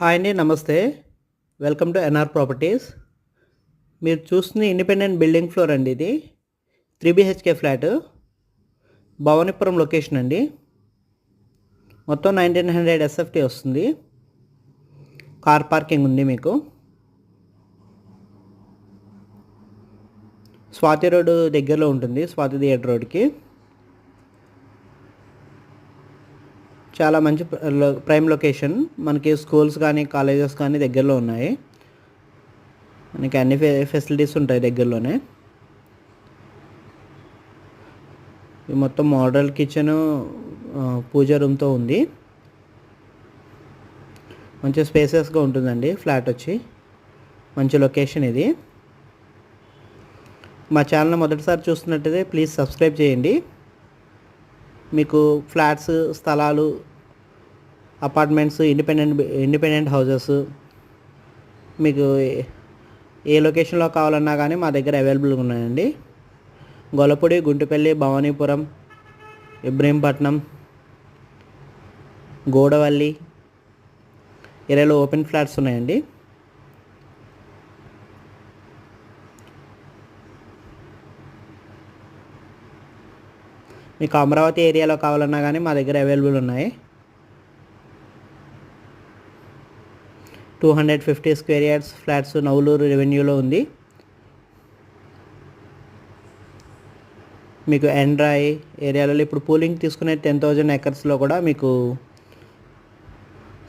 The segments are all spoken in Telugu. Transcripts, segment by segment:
హాయ్ అండి నమస్తే. Welcome to NR properties. మీరు చూస్తున్న ఇండిపెండెంట్ బిల్డింగ్ ఫ్లోర్ అండి ఇది. Three BHK flat. Bhavanipuram location అండి. మొత్తం నైన్టీన్ హండ్రెడ్ ఎస్ఎఫ్టీ వస్తుంది. కార్ పార్కింగ్ ఉంది మీకు. స్వాతి రోడ్ దగ్గరలో ఉంటుంది స్వాతి థియేటర్ రోడ్కి చాలా మంచి ప్రైమ్ లొకేషన్ మనకి స్కూల్స్ కానీ కాలేజెస్ కానీ దగ్గరలో ఉన్నాయి. మనకి అన్ని ఫె ఫెసిలిటీస్ ఉంటాయి దగ్గరలోనే. ఇది మొత్తం మోడల్ కిచెన్ పూజ రూమ్తో ఉంది. మంచి స్పేసెస్గా ఉంటుందండి ఫ్లాట్ వచ్చి. మంచి లొకేషన్ ఇది. మా ఛానల్ మొదటిసారి చూస్తున్నట్టయితే ప్లీజ్ సబ్స్క్రైబ్ చేయండి. మీకు ఫ్లాట్స్ స్థలాలు అపార్ట్మెంట్స్ ఇండిపెండెంట్ ఇండిపెండెంట్ హౌసెస్ మీకు ఏ- లొకేషన్లో కావాలన్నా కానీ మా దగ్గర అవైలబుల్గా ఉన్నాయండి. గొల్లపూడి గుంటుపల్లి భవానీపురం ఇబ్రహీంపట్నం గోడవల్లి ఏరియాలో ఓపెన్ ఫ్లాట్స్ ఉన్నాయండి. మీకు అమరావతి ఏరియాలో కావాలన్నా కానీ మా దగ్గర అవైలబుల్ ఉన్నాయి. Two hundred fifty square yards flats Navuluru రెవెన్యూలో ఉంది. మీకు ఎండ్రాయ్ ఏరియాలలో ఇప్పుడు పూలింగ్ తీసుకునే టెన్ థౌజండ్ ఎకర్స్లో కూడా మీకు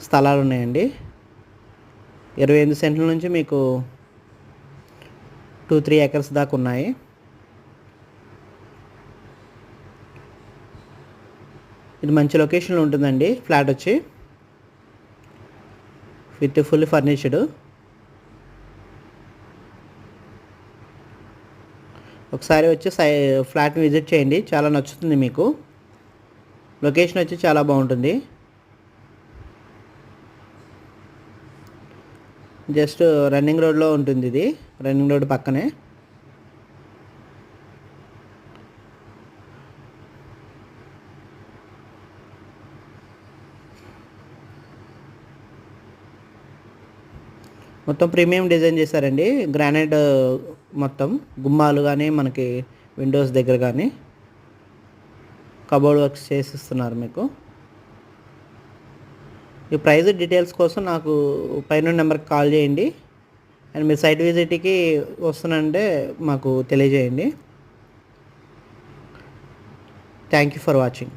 స్థలాలు ఉన్నాయండి. ఇరవై ఎనిమిది సెంట్ల నుంచి మీకు టూ త్రీ ఎకర్స్ దాకా ఉన్నాయి. ఇది మంచి లొకేషన్లో ఉంటుందండి. ఫ్లాట్ వచ్చి. విత్ ఫుల్ ఫర్నిష్డ్ ఒకసారి వచ్చి సై ఫ్లాట్ని విజిట్ చేయండి. చాలా నచ్చుతుంది మీకు. లొకేషన్ వచ్చి చాలా బాగుంటుంది. జస్ట్ రన్నింగ్ రోడ్లో ఉంటుంది ఇది రన్నింగ్ రోడ్ పక్కనే. మొత్తం ప్రీమియం డిజైన్ చేశారండి. గ్రానైట్ మొత్తం గుమ్మాలు కానీ మనకి విండోస్ దగ్గర కానీ కబోర్డ్ వర్క్స్ చేసిస్తున్నారు మీకు. ఈ ప్రైస్ డీటెయిల్స్ కోసం నాకు పైన నెంబర్కి కాల్ చేయండి. అండ్ మీరు సైట్ విజిట్కి వస్తున్నంటే మాకు తెలియజేయండి. Thank you for watching